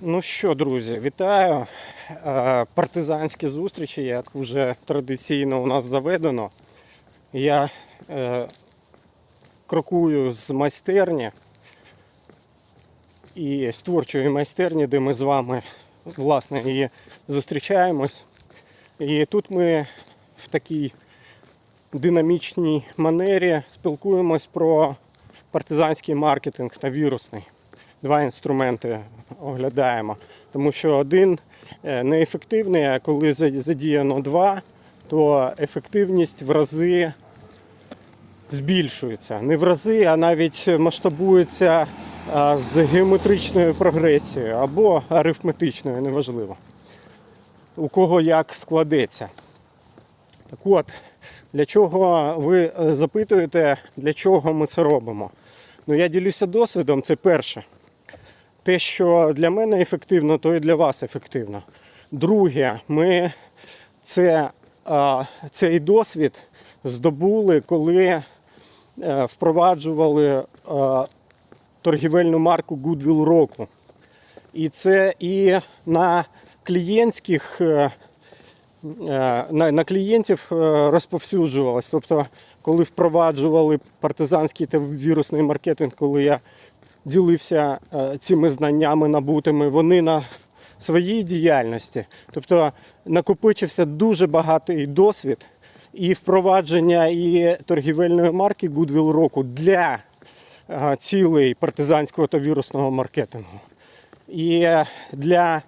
Ну що, друзі, вітаю. Е, Партизанські зустрічі, як вже традиційно у нас заведено. Я е, крокую з майстерні і з творчої майстерні, де ми з вами власне і зустрічаємось. І тут ми в такій динамічній манері спілкуємось про партизанський маркетинг та вірусний два інструменти оглядаємо. Тому що один е, неефективний, а коли задіяно два, то ефективність в рази збільшується. Не в рази, а навіть масштабується з геометричною прогресією або арифметичною, неважливо. У кого як складеться. Так от, для чого ви е, запитуєте, для чого ми це робимо? Ну, я ділюся досвідом, це перше те, що для мене ефективно, то і для вас ефективно. Друге, ми це, цей досвід здобули, коли е, впроваджували торгівельну марку Goodwill року. І це і на клієнтських. е, е, На, на клієнтів розповсюджувалось. Тобто, коли впроваджували партизанський та вірусний маркетинг, коли я ділився е, цими знаннями набутими, вони на своїй діяльності. Тобто накопичився дуже багатий досвід і впровадження і торгівельної марки Goodwill року для е, цілей партизанського та вірусного маркетингу. І для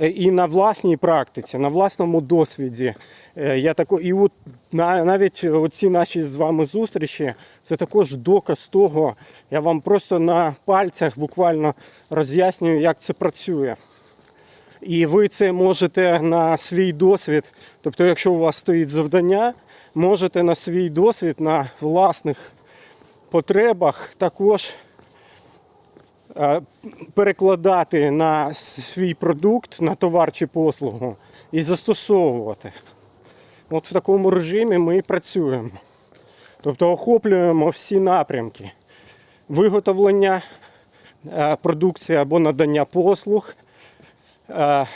і на власній практиці, на власному досвіді. Е, Я тако, і от навіть оці наші з вами зустрічі це також доказ того. Я вам просто на пальцях буквально роз'яснюю, як це працює. І ви це можете на свій досвід, тобто, якщо у вас стоїть завдання, можете на свій досвід, на власних потребах також е, перекладати на свій продукт, на товар чи послугу і застосовувати. От в такому режимі ми працюємо. Тобто охоплюємо всі напрямки виготовлення е, продукції або надання послуг, е,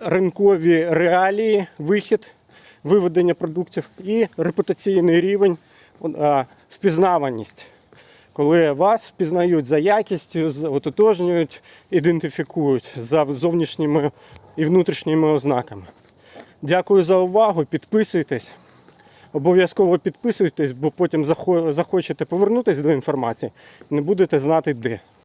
ринкові реалії, вихід, виведення продуктів і репутаційний рівень, е, впізнаваність. Коли вас впізнають за якістю, ототожнюють, ідентифікують за зовнішніми і внутрішніми ознаками. Дякую за увагу. Підписуйтесь. Обов'язково підписуйтесь, бо потім захочете повернутися до інформації, не будете знати де.